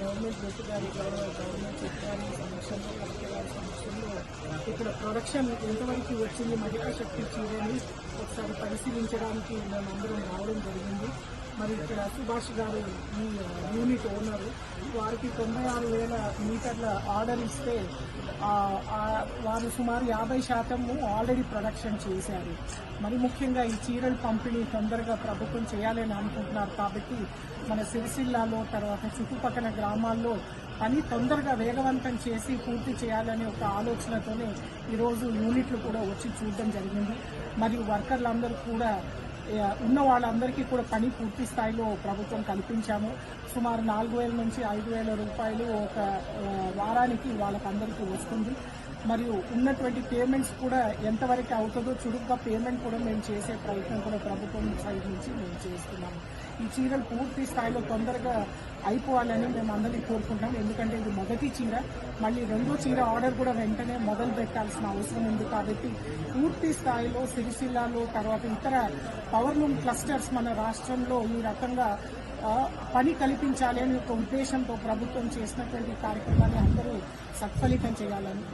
Government Reddy గారి government Reddy గారి సమక్షంలో కలెక్టర్ గారి సమక్షంలో ఇక్కడ ప్రొడక్షన్ ఎంతవరకు వచ్చింది మహిళా శక్తి చీరని ఒకసారి పరిశీలించడానికి మేమందరం రావడం జరిగింది. మరి ఇక్కడ సుభాష్ గారు ఈ యూనిట్ ఓనర్ వారికి తొంభై ఆరు వేల మీటర్ల ఆర్డర్ ఇస్తే వారు సుమారు యాభై శాతము ఆల్రెడీ ప్రొడక్షన్ చేశారు. మరి ముఖ్యంగా ఈ చీరల పంపిణీ తొందరగా ప్రభుత్వం చేయాలని అనుకుంటున్నారు కాబట్టి మన సిరిసిల్లాలో తర్వాత చుట్టుపక్కల గ్రామాల్లో పని తొందరగా వేగవంతం చేసి పూర్తి చేయాలనే ఒక ఆలోచనతోనే ఈరోజు యూనిట్లు కూడా వచ్చి చూడడం జరిగింది. మరియు వర్కర్లందరూ కూడా ఉన్న వాళ్ళందరికీ కూడా పని పూర్తి స్థాయిలో ప్రభుత్వం కల్పించాము. సుమారు నాలుగు వేల నుంచి ఐదు వేల రూపాయలు ఒక వారానికి వాళ్ళకందరికీ వస్తుంది. మరియు ఉన్నటువంటి పేమెంట్స్ కూడా ఎంతవరకు అవుతుందో చురుగ్గా పేమెంట్ కూడా మేము చేసే ప్రయత్నం కూడా ప్రభుత్వం సైడ్ నుంచి మేము చేస్తున్నాము ఈ చీరలు పూర్తి స్థాయిలో తొందరగా అయిపోవాలని మేము అందరినీ కోరుకుంటాం ఎందుకంటే ఇది మొదటి చీర. మళ్ళీ రెండో చీర ఆర్డర్ కూడా వెంటనే మొదలు పెట్టాల్సిన అవసరం ఉంది కాబట్టి పూర్తి స్థాయిలో సిరిసిల్లాలో తర్వాత ఇతర పవర్లూమ్ క్లస్టర్స్ మన రాష్ట్రంలో ఈ రకంగా పని కల్పించాలి అనే ఒక ఉద్దేశంతో ప్రభుత్వం చేసినటువంటి కార్యక్రమాన్ని అందరూ సత్ఫలితం చేయాలని